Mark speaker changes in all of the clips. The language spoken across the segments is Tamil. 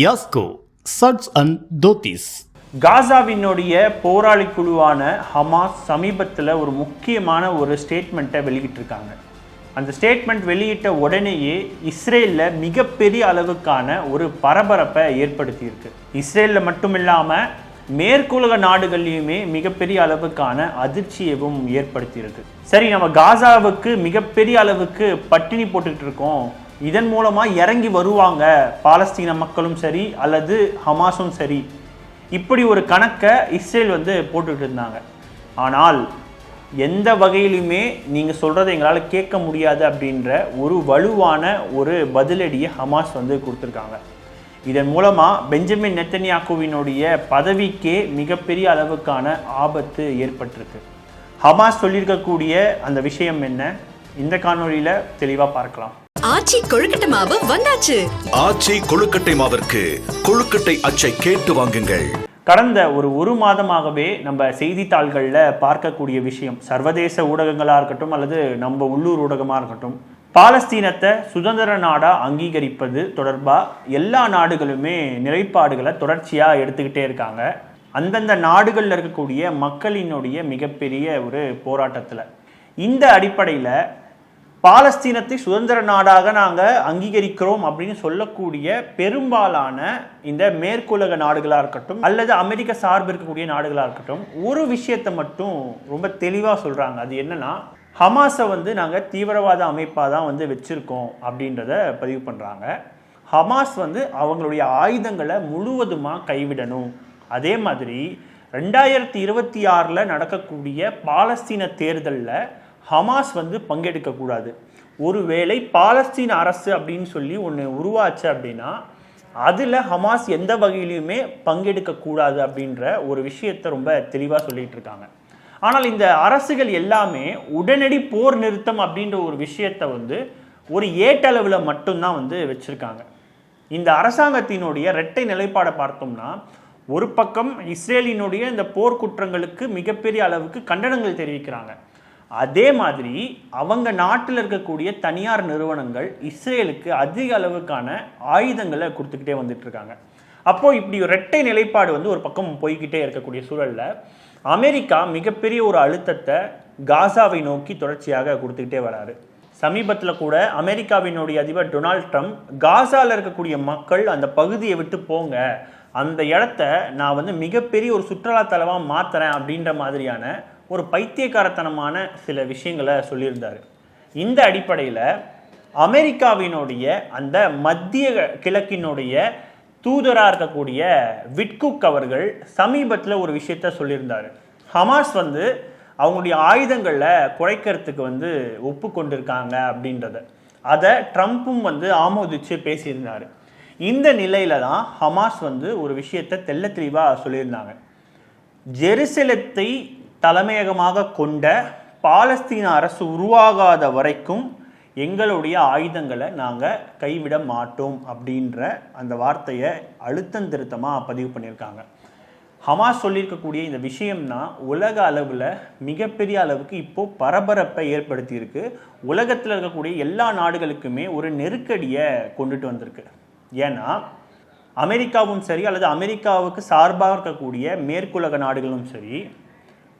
Speaker 1: Yasco suits and Dhotis.
Speaker 2: காசாவினுடைய போராளி குழுவான ஹமாஸ் சமீபத்தில் ஒரு முக்கியமான ஒரு ஸ்டேட்மெண்ட்டை வெளியிட்டிருக்காங்க. அந்த ஸ்டேட்மெண்ட் வெளியிட்ட உடனேயே இஸ்ரேலில் மிகப்பெரிய அளவுக்கான ஒரு பரபரப்பை ஏற்படுத்தியிருக்கு. இஸ்ரேலில் மட்டும் இல்லாமல் மேற்குலக நாடுகள்லையுமே மிகப்பெரிய அளவுக்கான அதிர்ச்சியவும் ஏற்படுத்தியிருக்கு. சரி நம்ம காசாவுக்கு மிகப்பெரிய அளவுக்கு பட்டினி போட்டுக்கிட்டு இருக்கோம். இதன் மூலமாக இறங்கி வருவாங்க. பாலஸ்தீன மக்களும் சரி அல்லது ஹமாஸும் சரி. இப்படி ஒரு கணக்கை இஸ்ரேல் வந்து போட்டுட்டு இருந்தாங்க. ஆனால் எந்த வகையிலுமே நீங்கள் சொல்கிறத எங்களால் கேட்க முடியாது அப்படின்ற ஒரு வலுவான ஒரு பதிலடியை ஹமாஸ் வந்து கொடுத்துருக்காங்க. இதன் மூலமாக பெஞ்சமின் நெத்தன்யாக்குவினுடைய பதவிக்கே மிகப்பெரிய அளவுக்கான ஆபத்து ஏற்பட்டிருக்கு. ஹமாஸ் சொல்லியிருக்கக்கூடிய அந்த விஷயம் என்ன? இந்த காணொலியில் தெளிவாக பார்க்கலாம்.
Speaker 3: ஆச்சி கொழுக்கட்டை மாவு வந்தாச்சு.
Speaker 4: ஆச்சி கொழுக்கட்டை மாவிற்கு கொழுக்கட்டை அச்சை கேட்டு வாங்குங்கள்.
Speaker 2: கடந்த ஒரு ஒரு மாதமாகவே நம்ம செய்தித்தாள்களில் பார்க்கக்கூடிய விஷயம் சர்வதேச ஊடகங்களாக இருக்கட்டும் அல்லது நம்ம உள்ளூர் ஊடகமாக இருக்கட்டும் பாலஸ்தீனத்தை சுதந்திர நாடாக அங்கீகரிப்பது தொடர்பாக எல்லா நாடுகளுமே நிலைப்பாடுகளை தொடர்ச்சியாக எடுத்துக்கிட்டே இருக்காங்க. அந்தந்த நாடுகளில் இருக்கக்கூடிய மக்களினுடைய மிகப்பெரிய ஒரு போராட்டத்தில். இந்த அடிப்படையில் பாலஸ்தீனத்தை சுதந்திர நாடாக நாங்கள் அங்கீகரிக்கிறோம் அப்படின்னு சொல்லக்கூடிய பெரும்பாலான இந்த மேற்குலக நாடுகளாக இருக்கட்டும் அல்லது அமெரிக்க சார்பு இருக்கக்கூடிய நாடுகளாக இருக்கட்டும் ஒரு விஷயத்தை மட்டும் ரொம்ப தெளிவாக சொல்கிறாங்க அது என்னன்னா ஹமாஸை வந்து நாங்கள் தீவிரவாத அமைப்பாக தான் வந்து வச்சுருக்கோம் அப்படின்றத பதிவு பண்ணுறாங்க ஹமாஸ் வந்து அவங்களுடைய ஆயுதங்களை முழுவதுமாக கைவிடணும். அதே மாதிரி ரெண்டாயிரத்தி இருபத்தி ஆறில் நடக்கக்கூடிய பாலஸ்தீன தேர்தலில் ஹமாஸ் வந்து பங்கெடுக்கக்கூடாது ஒருவேளை பாலஸ்தீன் அரசு அப்படின்னு சொல்லி ஒன்று உருவாச்சு அப்படின்னா அதில் ஹமாஸ் எந்த வகையிலையுமே பங்கெடுக்கக்கூடாது அப்படின்ற ஒரு விஷயத்தை ரொம்ப தெளிவாக சொல்லிட்டு இருக்காங்க. ஆனால் இந்த அரசுகள் எல்லாமே உடனடி போர் நிறுத்தம் அப்படின்ற ஒரு விஷயத்தை வந்து ஒரு ஏட்டளவில் மட்டும்தான் வந்து வச்சுருக்காங்க. இந்த அரசாங்கத்தினுடைய இரட்டை நிலைப்பாடை பார்த்தோம்னா ஒரு பக்கம் இஸ்ரேலினுடைய இந்த போர் குற்றங்களுக்கு மிகப்பெரிய அளவுக்கு கண்டனங்கள் தெரிவிக்கிறாங்க. அதே மாதிரி அவங்க நாட்டில் இருக்கக்கூடிய தனியார் நிறுவனங்கள் இஸ்ரேலுக்கு அதிக அளவுக்கான ஆயுதங்களை கொடுத்துக்கிட்டே வந்துட்டு இருக்காங்க. அப்போ இப்படி ஒரு இரட்டை நிலைப்பாடு வந்து ஒரு பக்கம் போய்கிட்டே இருக்கக்கூடிய சூழல்ல அமெரிக்கா மிகப்பெரிய ஒரு அழுத்தத்தை காசாவை நோக்கி தொடர்ச்சியாக கொடுத்துக்கிட்டே வராரு. சமீபத்தில் கூட அமெரிக்காவினுடைய அதிபர் டொனால்ட் ட்ரம்ப் காசாவில் இருக்கக்கூடிய மக்கள் அந்த பகுதியை விட்டு போங்க அந்த இடத்த நான் வந்து மிகப்பெரிய ஒரு சுற்றுலா தலமாக மாத்துறேன் அப்படின்ற மாதிரியான ஒரு பைத்தியக்காரத்தனமான சில விஷயங்களை சொல்லியிருந்தார். இந்த அடிப்படையில் அமெரிக்காவினுடைய அந்த மத்திய கிழக்கினுடைய தூதராக இருக்கக்கூடிய விட்குக் அவர்கள் சமீபத்தில் ஒரு விஷயத்த சொல்லியிருந்தார். ஹமாஸ் வந்து அவங்களுடைய ஆயுதங்களை குறைக்கிறதுக்கு வந்து ஒப்புக்கொண்டிருக்காங்க அப்படின்றத. அதை ட்ரம்ப்பும் வந்து ஆமோதிச்சு பேசியிருந்தாரு. இந்த நிலையில தான் ஹமாஸ் வந்து ஒரு விஷயத்தை தெள்ள தெளிவாக சொல்லியிருந்தாங்க. ஜெருசலத்தை தலைமையகமாக கொண்ட பாலஸ்தீன அரசு உருவாகாத வரைக்கும் எங்களுடைய ஆயுதங்களை நாங்கள் கைவிட மாட்டோம் அப்படின்ற அந்த வார்த்தையை அழுத்தம் திருத்தமாக பதிவு பண்ணியிருக்காங்க. ஹமாஸ் சொல்லியிருக்கக்கூடிய இந்த விஷயம்னா உலக அளவில் மிகப்பெரிய அளவுக்கு இப்போது பரபரப்பை ஏற்படுத்தியிருக்கு. உலகத்தில் இருக்கக்கூடிய எல்லா நாடுகளுக்குமே ஒரு நெருக்கடியை கொண்டுட்டு வந்திருக்கு. ஏன்னா அமெரிக்காவும் சரி அல்லது அமெரிக்காவுக்கு சார்பாக இருக்கக்கூடிய மேற்குலக நாடுகளும் சரி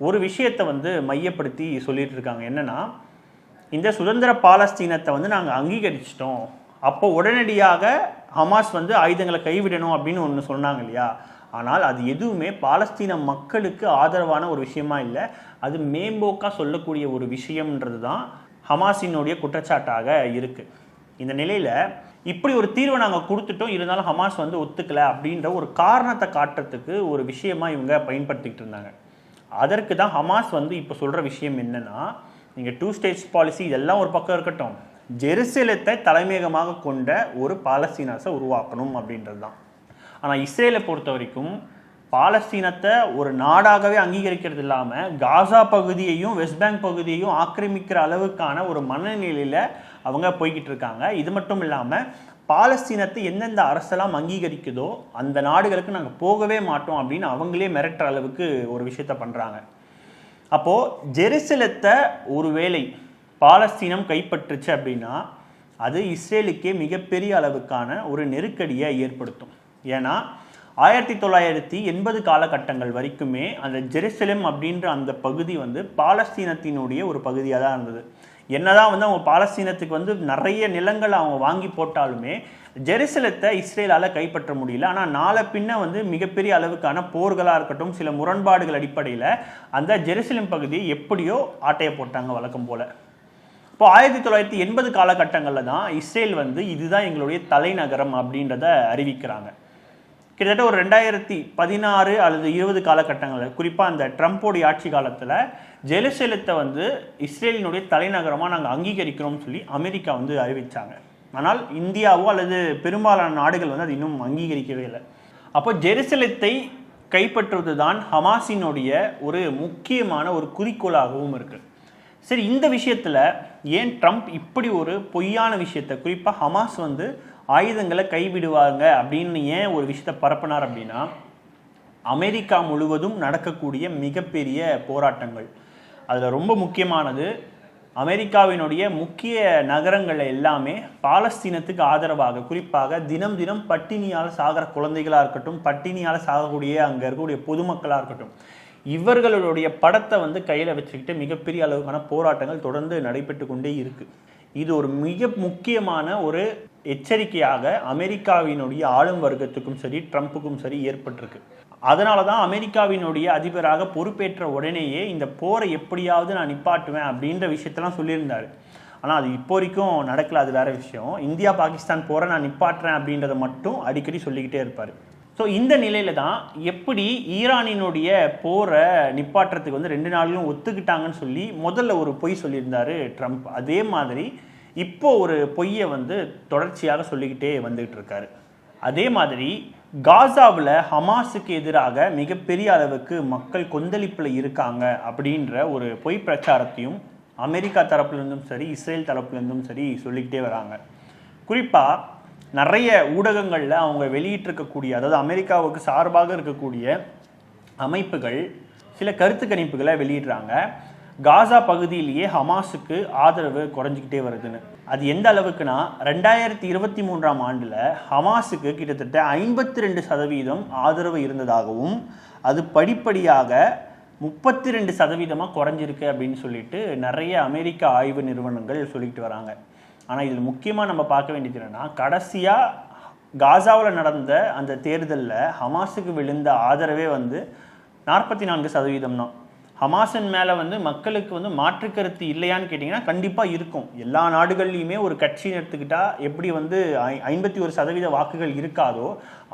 Speaker 2: ஒரு விஷயத்தை வந்து மையப்படுத்தி சொல்லிட்டு இருக்காங்க என்னன்னா இந்த சுதந்திர பாலஸ்தீனத்தை வந்து நாங்கள் அங்கீகரிச்சிட்டோம். அப்போ உடனடியாக ஹமாஸ் வந்து ஆயுதங்களை கைவிடணும் அப்படின்னு ஒன்று சொன்னாங்க இல்லையா? ஆனால் அது எதுவுமே பாலஸ்தீன மக்களுக்கு ஆதரவான ஒரு விஷயமா இல்லை. அது மேம்போக்காக சொல்லக்கூடிய ஒரு விஷயம்ன்றது தான் ஹமாஸினுடைய குற்றச்சாட்டாக இருக்குது இந்த நிலையில் இப்படி ஒரு தீர்வை நாங்கள் கொடுத்துட்டோம். இருந்தாலும் ஹமாஸ் வந்து ஒத்துக்கலை அப்படின்ற ஒரு காரணத்தை காட்டுறதுக்கு ஒரு விஷயமா இவங்க பயன்படுத்திக்கிட்டு இருந்தாங்க. அதற்கு தான் ஹமாஸ் வந்து இப்போ சொல்கிற விஷயம் என்னன்னா நீங்கள் டூ ஸ்டேட்ஸ் பாலிசி இதெல்லாம் ஒரு பக்கம் இருக்கட்டும். ஜெருசலத்தை தலைமையகமாக கொண்ட ஒரு பாலஸ்தீனாஸை உருவாக்கணும் அப்படின்றது தான் ஆனால் இஸ்ரேலை பொறுத்த வரைக்கும் பாலஸ்தீனத்தை ஒரு நாடாகவே அங்கீகரிக்கிறது இல்லாமல் காசா பகுதியையும் வெஸ்ட் பேங்க் பகுதியையும் ஆக்கிரமிக்கிற அளவுக்கான ஒரு மனநிலையில் அவங்க போய்கிட்டு இருக்காங்க. இது மட்டும் இல்லாமல் பாலஸ்தீனத்தை எந்தெந்த அரசெல்லாம் அங்கீகரிக்குதோ அந்த நாடுகளுக்கு நாங்கள் போகவே மாட்டோம் அப்படின்னு அவங்களே மிரட்டுற அளவுக்கு ஒரு விஷயத்த பண்ணுறாங்க அப்போது ஜெருசலத்தை ஒருவேளை பாலஸ்தீனம் கைப்பற்றுச்சு அப்படின்னா அது இஸ்ரேலுக்கே மிகப்பெரிய அளவுக்கான ஒரு நெருக்கடியை ஏற்படுத்தும். ஏன்னா ஆயிரத்தி தொள்ளாயிரத்தி எண்பது காலகட்டங்கள் வரைக்குமே அந்த ஜெருசலம் அப்படின்ற அந்த பகுதி வந்து பாலஸ்தீனத்தினுடைய ஒரு பகுதியாக தான் இருந்தது. என்னதான் வந்து அவங்க பாலஸ்தீனத்துக்கு வந்து நிறைய நிலங்கள் அவங்க வாங்கி போட்டாலுமே ஜெருசலத்தை இஸ்ரேலால் கைப்பற்ற முடியல. ஆனால் நாளை பின்ன வந்து மிகப்பெரிய அளவுக்கான போர்களாக இருக்கட்டும் சில முரண்பாடுகள் அடிப்படையில் அந்த ஜெருசலம் பகுதியை எப்படியோ ஆட்டையை போட்டாங்க வழக்கம் போல். இப்போ ஆயிரத்தி தொள்ளாயிரத்தி எண்பது காலகட்டங்களில் தான் இஸ்ரேல் வந்து இதுதான் எங்களுடைய தலைநகரம் அப்படின்றத அறிவிக்கிறாங்க. கிட்டத்தட்ட ஒரு ரெண்டாயிரத்தி பதினாறு அல்லது இருபது காலகட்டங்களில் குறிப்பாக அந்த ட்ரம்ப்போடைய ஆட்சி காலத்தில் ஜெருசலத்தை வந்து இஸ்ரேலினுடைய தலைநகரமாக நாங்கள் அங்கீகரிக்கிறோம்னு சொல்லி அமெரிக்கா வந்து அறிவித்தாங்க ஆனால் இந்தியாவோ அல்லது பெரும்பாலான நாடுகள் வந்து அது இன்னும் அங்கீகரிக்கவே இல்லை. அப்போ ஜெருசலத்தை கைப்பற்றுவது தான் ஹமாஸினுடைய ஒரு முக்கியமான ஒரு குறிக்கோளாகவும் இருக்குது சரி இந்த விஷயத்தில் ஏன் ட்ரம்ப் இப்படி ஒரு பொய்யான விஷயத்தை குறிப்பாக ஹமாஸ் வந்து ஆயுதங்களை கைவிடுவாங்க அப்படின்னு ஏன் ஒரு விஷயத்தை பரப்பினார் அப்படின்னா அமெரிக்கா முழுவதும் நடக்கக்கூடிய மிகப்பெரிய போராட்டங்கள். அதில் ரொம்ப முக்கியமானது அமெரிக்காவினுடைய முக்கிய நகரங்கள் எல்லாமே பாலஸ்தீனத்துக்கு ஆதரவாக குறிப்பாக தினம் தினம் பட்டினியால் சாகிற குழந்தைகளாக இருக்கட்டும் பட்டினியால் சாகக்கூடிய அங்கே இருக்கக்கூடிய பொதுமக்களாக இருக்கட்டும் இவர்களுடைய படத்தை வந்து கையில் வச்சுக்கிட்டு மிகப்பெரிய அளவுக்கான போராட்டங்கள் தொடர்ந்து நடைபெற்று கொண்டே இருக்குது இது ஒரு மிக முக்கியமான ஒரு எச்சரிக்கையாக அமெரிக்காவினுடைய ஆளும் வர்க்கத்துக்கும் சரி ட்ரம்ப்புக்கும் சரி ஏற்பட்டிருக்கு. அதனால தான் அமெரிக்காவினுடைய அதிபராக பொறுப்பேற்ற உடனேயே இந்த போரை எப்படியாவது நான் நிப்பாட்டுவேன் அப்படின்ற விஷயத்தெல்லாம் சொல்லியிருந்தார். ஆனால் அது இப்போ வரைக்கும் நடக்கல அது வேற விஷயம். இந்தியா பாகிஸ்தான் போரை நான் நிப்பாட்டுறேன் அப்படின்றத மட்டும் அடிக்கடி சொல்லிக்கிட்டே இருப்பார். ஸோ இந்த நிலையில தான் எப்படி ஈரானினுடைய போரை நிப்பாட்டுறதுக்கு வந்து ரெண்டு நாளும் ஒத்துக்கிட்டாங்கன்னு சொல்லி முதல்ல ஒரு பொய் சொல்லியிருந்தாரு ட்ரம்ப். அதே மாதிரி இப்போ ஒரு பொய்யை வந்து தொடர்ச்சியாக சொல்லிக்கிட்டே வந்துகிட்டு இருக்காரு. அதே மாதிரி காசாவில் ஹமாஸுக்கு எதிராக மிகப்பெரிய அளவுக்கு மக்கள் கொந்தளிப்பில் இருக்காங்க அப்படின்ற ஒரு பொய் பிரச்சாரத்தையும் அமெரிக்கா தரப்புலேருந்தும் சரி இஸ்ரேல் தரப்புலேருந்தும் சரி சொல்லிக்கிட்டே வராங்க. குறிப்பாக நிறைய ஊடகங்களில் அவங்க வெளியிட்டிருக்கக்கூடிய அதாவது அமெரிக்காவுக்கு சார்பாக இருக்கக்கூடிய அமைப்புகள் சில கருத்து கணிப்புகளை வெளியிடுறாங்க. காசா பகுதியிலேயே ஹமாஸுக்கு ஆதரவு குறைஞ்சிக்கிட்டே வருதுன்னு. அது எந்த அளவுக்குன்னா ரெண்டாயிரத்தி இருபத்தி மூன்றாம் ஆண்டில் ஹமாஸுக்கு கிட்டத்தட்ட ஐம்பத்தி ரெண்டு சதவீதம் ஆதரவு இருந்ததாகவும் அது படிப்படியாக முப்பத்தி ரெண்டு சதவீதமாக குறைஞ்சிருக்கு அப்படின்னு சொல்லிட்டு நிறைய அமெரிக்க ஆய்வு நிறுவனங்கள் சொல்லிட்டு வராங்க. ஆனால் இதில் முக்கியமாக நம்ம பார்க்க வேண்டியது என்னென்னா கடைசியாக காசாவில் நடந்த அந்த தேர்தலில் ஹமாஸுக்கு விழுந்த ஆதரவே வந்து நாற்பத்தி நான்கு சதவீதம் தான். ஹமாஸின் மேலே வந்து மக்களுக்கு வந்து மாற்று கருத்து இல்லையான்னு கேட்டிங்கன்னா கண்டிப்பாக இருக்கும். எல்லா நாடுகள்லையுமே ஒரு கட்சின்னு எடுத்துக்கிட்டால் எப்படி வந்து ஐ ஐம்பத்தி ஒரு சதவீத வாக்குகள் இருக்காதோ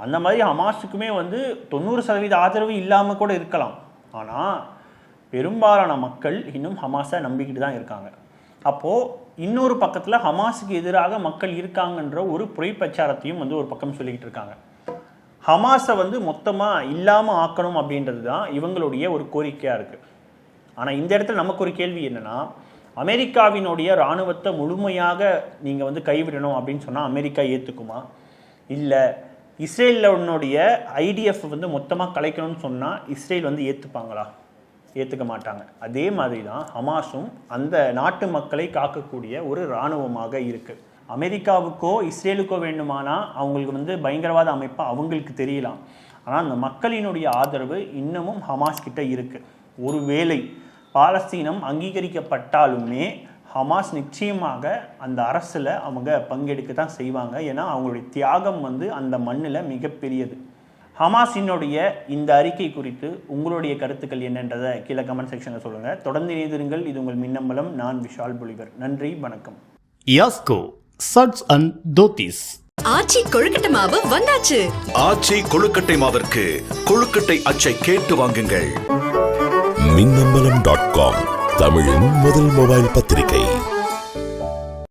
Speaker 2: அந்த மாதிரி ஹமாஸுக்குமே வந்து தொண்ணூறு சதவீத ஆதரவு இல்லாமல் கூட இருக்கலாம். ஆனால் பெரும்பாலான மக்கள் இன்னும் ஹமாஸை நம்பிக்கிட்டு தான் இருக்காங்க. அப்போது இன்னொரு பக்கத்தில் ஹமாஸுக்கு எதிராக மக்கள் இருக்காங்கன்ற ஒரு பொய் பிரச்சாரத்தையும் வந்து ஒரு பக்கம் சொல்லிக்கிட்டு இருக்காங்க. ஹமாஸை வந்து மொத்தமாக இல்லாமல் ஆக்கணும் அப்படின்றது தான் இவங்களுடைய ஒரு கோரிக்கையாக இருக்குது ஆனால் இந்த இடத்துல நமக்கு ஒரு கேள்வி என்னென்னா அமெரிக்காவினுடைய இராணுவத்தை முழுமையாக நீங்கள் வந்து கைவிடணும் அப்படின்னு சொன்னால் அமெரிக்கா ஏற்றுக்குமா இல்லை இஸ்ரேலினுடைய ஐடிஎஃப் வந்து மொத்தமாக கலைக்கணும்னு சொன்னால் இஸ்ரேல் வந்து ஏற்றுப்பாங்களா ஏற்றுக்க மாட்டாங்க. அதே மாதிரி தான் ஹமாஸும் அந்த நாட்டு மக்களை காக்கக்கூடிய ஒரு இராணுவமாக இருக்குது அமெரிக்காவுக்கோ இஸ்ரேலுக்கோ வேண்டுமானால் அவங்களுக்கு வந்து பயங்கரவாத அமைப்பு அவங்களுக்கு தெரியலாம். ஆனால் அந்த மக்களினுடைய ஆதரவு இன்னமும் ஹமாஸ் கிட்ட இருக்கு. ஒருவேளை பாலஸ்தீனம் அங்கீகரிக்கப்பட்டாலுமே ஹமாஸ் நிச்சயமாக அந்த அரசில் அவங்க பங்கெடுக்க தான் செய்வாங்க. ஏன்னா அவங்களுடைய தியாகம் வந்து அந்த மண்ணில் மிகப்பெரியது. ஹமாஸினுடைய இந்த அறிக்கை குறித்து உங்களுடைய கருத்துக்கள் என்னன்றதை கீழே கமெண்ட் செக்ஷனில் சொல்லுங்கள் தொடர்ந்து இணைந்திருங்கள். இது உங்கள் மின்னம்பலம். நான் விஷால் பொலிவர் நன்றி. வணக்கம்.
Speaker 1: Yasco suits and dhotis.
Speaker 3: Aachi கொழுக்கட்டை மாவு வந்தாச்சு.
Speaker 4: ஆச்சி கொழுக்கட்டை மாவிற்கு கொழுக்கட்டை அச்சை கேட்டு வாங்குங்கள்.
Speaker 5: மின்னம்பலம் டாட் காம் தமிழின் முதல் மொபைல் பத்திரிகை.